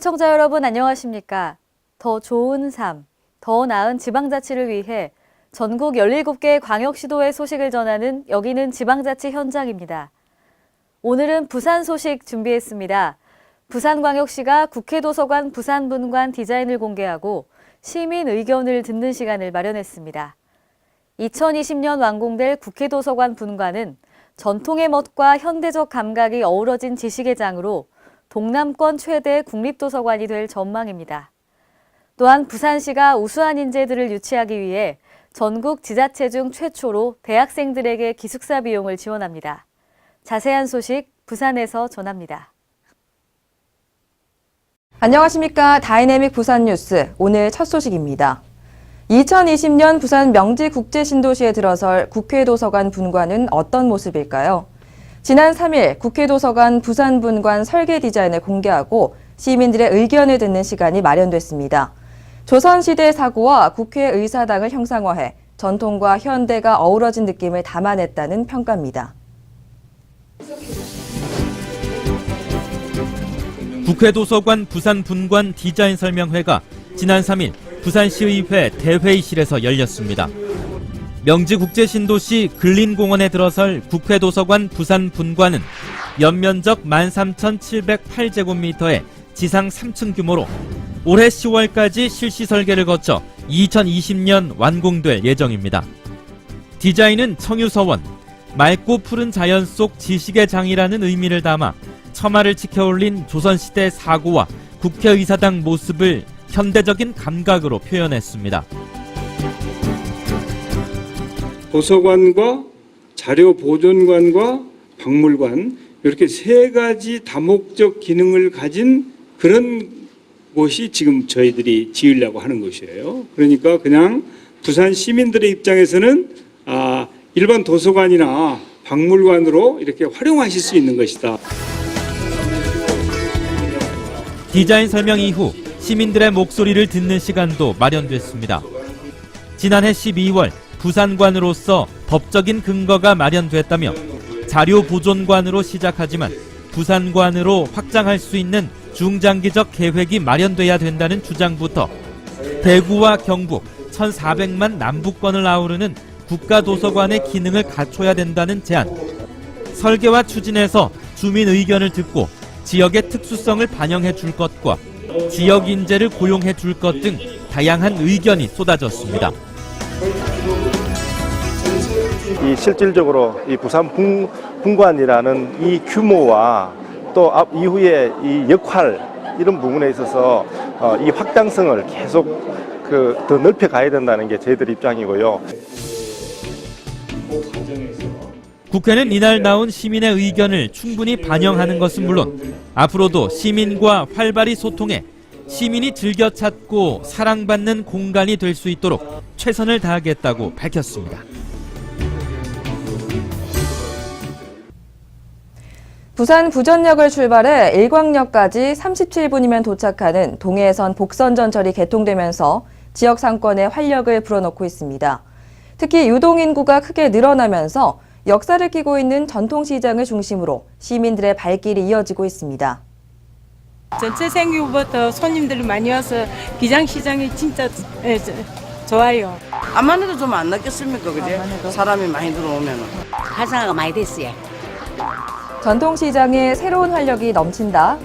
시청자 여러분 안녕하십니까? 더 좋은 삶, 더 나은 지방자치를 위해 전국 17개 광역시도의 소식을 전하는 여기는 지방자치 현장입니다. 오늘은 부산 소식 준비했습니다. 부산광역시가 국회도서관 부산분관 디자인을 공개하고 시민 의견을 듣는 시간을 마련했습니다. 2020년 완공될 국회도서관 분관은 전통의 멋과 현대적 감각이 어우러진 지식의 장으로 동남권 최대 국립도서관이 될 전망입니다. 또한 부산시가 우수한 인재들을 유치하기 위해 전국 지자체 중 최초로 대학생들에게 기숙사 비용을 지원합니다. 자세한 소식 부산에서 전합니다. 안녕하십니까. 다이내믹 부산 뉴스. 오늘 첫 소식입니다. 2020년 부산 명지국제신도시에 들어설 국회도서관 분관은 어떤 모습일까요? 지난 3일 국회도서관 부산분관 설계 디자인을 공개하고 시민들의 의견을 듣는 시간이 마련됐습니다. 조선시대 사고와 국회의사당을 형상화해 전통과 현대가 어우러진 느낌을 담아냈다는 평가입니다. 국회도서관 부산분관 디자인 설명회가 지난 3일 부산시의회 대회의실에서 열렸습니다. 명지국제신도시 근린공원에 들어설 국회도서관 부산 분관은 연면적 13,708제곱미터의 지상 3층 규모로 올해 10월까지 실시 설계를 거쳐 2020년 완공될 예정입니다. 디자인은 청유서원, 맑고 푸른 자연 속 지식의 장이라는 의미를 담아 처마를 지켜올린 조선시대 사고와 국회의사당 모습을 현대적인 감각으로 표현했습니다. 도서관과 자료 보존관과 박물관 이렇게 세 가지 다목적 기능을 가진 그런 곳이 지금 저희들이 지으려고 하는 것이에요. 그러니까 그냥 부산 시민들의 입장에서는 아, 일반 도서관이나 박물관으로 이렇게 활용하실 수 있는 것이다. 디자인 설명 이후 시민들의 목소리를 듣는 시간도 마련됐습니다. 지난해 12월 부산관으로서 법적인 근거가 마련됐다며 자료 보존관으로 시작하지만 부산관으로 확장할 수 있는 중장기적 계획이 마련돼야 된다는 주장부터 대구와 경북 1,400만 남북권을 아우르는 국가도서관의 기능을 갖춰야 된다는 제안, 설계와 추진에서 주민 의견을 듣고 지역의 특수성을 반영해 줄 것과 지역 인재를 고용해 줄 것 등 다양한 의견이 쏟아졌습니다. 이 실질적으로 이 부산 분, 분관이라는 이 규모와 또 앞 이후에 이 역할 이런 부분에 있어서 어, 이 확장성을 계속 그 더 넓혀 가야 된다는 게 저희들 입장이고요. 국회는 이날 나온 시민의 의견을 충분히 반영하는 것은 물론 앞으로도 시민과 활발히 소통해 시민이 즐겨 찾고 사랑받는 공간이 될 수 있도록 최선을 다하겠다고 밝혔습니다. 부산 부전역을 출발해 일광역까지 37분이면 도착하는 동해선 복선전철이 개통되면서 지역 상권에 활력을 불어넣고 있습니다. 특히 유동 인구가 크게 늘어나면서 역사를 끼고 있는 전통시장을 중심으로 시민들의 발길이 이어지고 있습니다. 전체 생기부터 손님들이 많이 와서 기장시장이 진짜 예, 저- 좋아요. 암만 해도 좀 안 낫겠습니까, 그제? 사람이 많이 들어오면. 활성화가 많이 됐어요. 전통시장에 새로운 활력이 넘친다.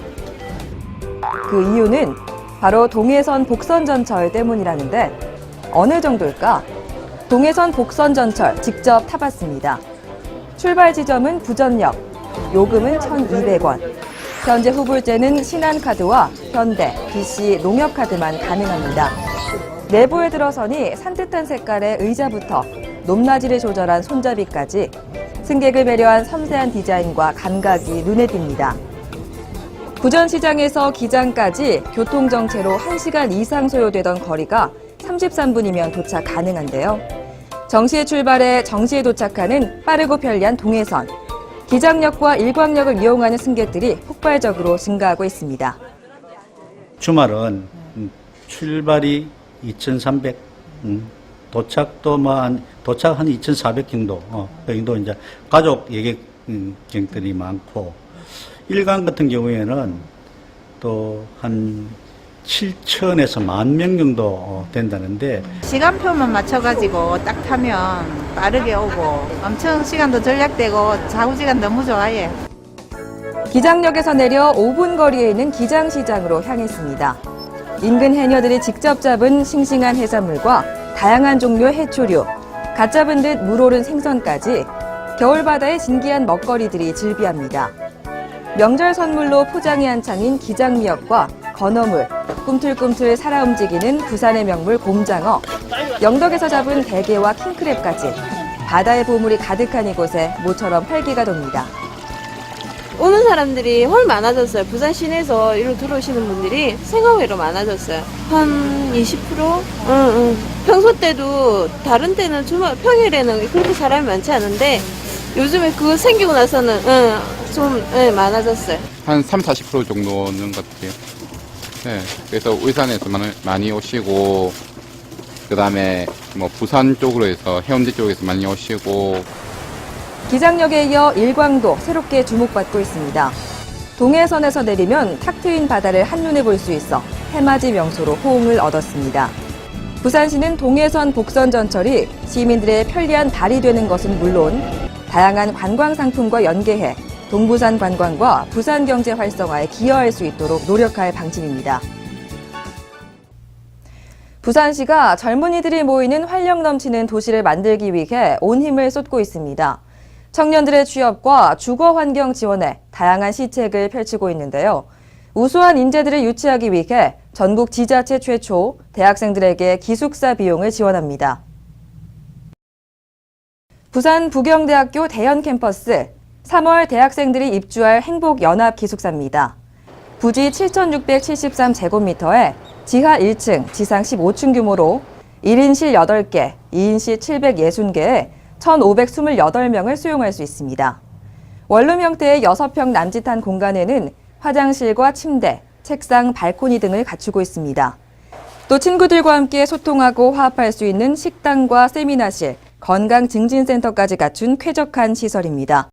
그 이유는 바로 동해선 복선전철 때문이라는데 어느 정도일까? 동해선 복선전철 직접 타봤습니다. 출발 지점은 부전역, 요금은 1,200원. 현재 후불제는 신한카드와 현대, BC 농협카드만 가능합니다. 내부에 들어서니 산뜻한 색깔의 의자부터 높낮이를 조절한 손잡이까지 승객을 배려한 섬세한 디자인과 감각이 눈에 띕니다. 부전시장에서 기장까지 교통정체로 1시간 이상 소요되던 거리가 33분이면 도착 가능한데요. 정시에 출발해 정시에 도착하는 빠르고 편리한 동해선. 기장역과 일광역을 이용하는 승객들이 폭발적으로 증가하고 있습니다. 주말은 음, 출발이 2,300, 음, 도착도 뭐 한, 도착 한 2,400 정도, 어, 그 정도 이제 가족 예객, 음, 객들이 많고, 일간 같은 경우에는 또또한 7천에서 만 명 정도 어, 된다는데 시간표만 맞춰가지고 딱 타면 빠르게 오고 엄청 시간도 절약되고 좌우지간 너무 좋아해. 기장역에서 내려 5분 거리에 있는 기장시장으로 향했습니다. 인근 해녀들이 직접 잡은 싱싱한 해산물과 다양한 종류의 해초류, 갓 잡은 듯 물오른 생선까지 겨울바다의 진기한 먹거리들이 즐비합니다. 명절 선물로 포장이 한창인 기장미역과 건어물, 꿈틀꿈틀 살아 움직이는 부산의 명물 곰장어, 영덕에서 잡은 대게와 킹크랩까지 바다의 보물이 가득한 이곳에 모처럼 활기가 돕니다. 오는 사람들이 훨 많아졌어요. 부산 시내에서 이리로 들어오시는 분들이 생각외로 많아졌어요. 한 20%? 응, 응. 평소 때도 다른 때는 주말 평일에는 그렇게 사람이 많지 않은데 요즘에 그거 생기고 나서는 응, 좀 예, 많아졌어요. 한 3, 40% 정도는 것 같아요. 네, 그래서 울산에서 많이, 많이 오시고, 그 다음에 뭐 부산 쪽으로 해서 해운대 쪽에서 많이 오시고, 기장역에 이어 일광도 새롭게 주목받고 있습니다. 동해선에서 내리면 탁 트인 바다를 한눈에 볼 수 있어 해맞이 명소로 호응을 얻었습니다. 부산시는 동해선 복선 전철이 시민들의 편리한 달이 되는 것은 물론 다양한 관광 상품과 연계해 동부산 관광과 부산 경제 활성화에 기여할 수 있도록 노력할 방침입니다. 부산시가 젊은이들이 모이는 활력 넘치는 도시를 만들기 위해 온 힘을 쏟고 있습니다. 청년들의 취업과 주거 환경 지원에 다양한 시책을 펼치고 있는데요. 우수한 인재들을 유치하기 위해 전국 지자체 최초 대학생들에게 기숙사 비용을 지원합니다. 부산 부경대학교 대연 캠퍼스 3월 대학생들이 입주할 행복연합 기숙사입니다. 부지 7,673제곱미터에 지하 1층, 지상 15층 규모로 1인실 8개, 2인실 760개에 1,528명을 수용할 수 있습니다. 원룸 형태의 6평 남짓한 공간에는 화장실과 침대, 책상, 발코니 등을 갖추고 있습니다. 또 친구들과 함께 소통하고 화합할 수 있는 식당과 세미나실, 건강 증진센터까지 갖춘 쾌적한 시설입니다.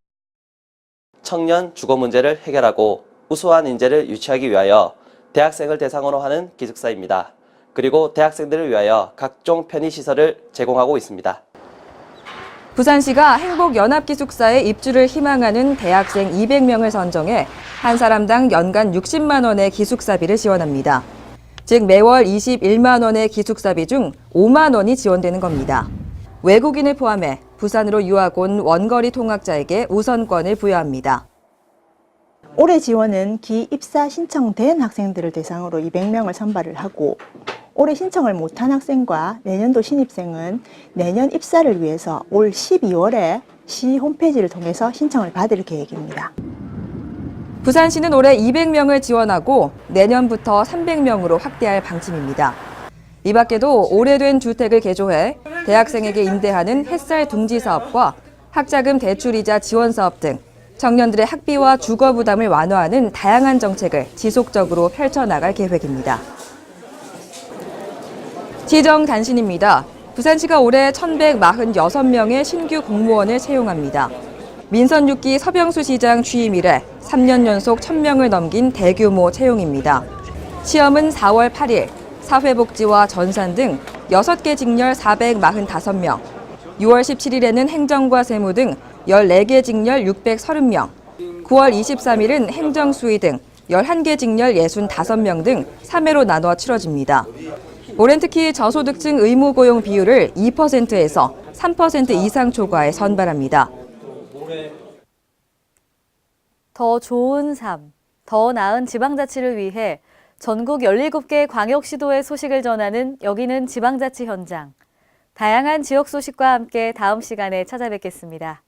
청년 주거 문제를 해결하고 우수한 인재를 유치하기 위하여 대학생을 대상으로 하는 기숙사입니다. 그리고 대학생들을 위하여 각종 편의시설을 제공하고 있습니다. 부산시가 행복연합기숙사에 입주를 희망하는 대학생 200명을 선정해 한 사람당 연간 60만 원의 기숙사비를 지원합니다. 즉 매월 21만 원의 기숙사비 중 5만 원이 지원되는 겁니다. 외국인을 포함해 부산으로 유학 온 원거리 통학자에게 우선권을 부여합니다. 올해 지원은 기입사 신청된 학생들을 대상으로 200명을 선발을 하고 올해 신청을 못한 학생과 내년도 신입생은 내년 입사를 위해서 올 12월에 시 홈페이지를 통해서 신청을 받을 계획입니다. 부산시는 올해 200명을 지원하고 내년부터 300명으로 확대할 방침입니다. 이 밖에도 오래된 주택을 개조해 대학생에게 임대하는 햇살 둥지 사업과 학자금 대출이자 지원 사업 등 청년들의 학비와 주거 부담을 완화하는 다양한 정책을 지속적으로 펼쳐나갈 계획입니다. 지정 단신입니다. 부산시가 올해 1,146명의 신규 공무원을 채용합니다. 민선 6기 서병수 시장 취임 이래 3년 연속 1,000명을 넘긴 대규모 채용입니다. 시험은 4월 8일 사회복지와 전산 등 6개 직렬 445명, 6월 17일에는 행정과 세무 등 14개 직렬 630명, 9월 23일은 행정수의 등 11개 직렬 65명 등 3회로 나눠 치러집니다. 올해는 특히 저소득층 의무 고용 비율을 2%에서 3% 이상 초과해 선발합니다. 더 좋은 삶, 더 나은 지방자치를 위해 전국 17개 광역시도의 소식을 전하는 여기는 지방자치 현장. 다양한 지역 소식과 함께 다음 시간에 찾아뵙겠습니다.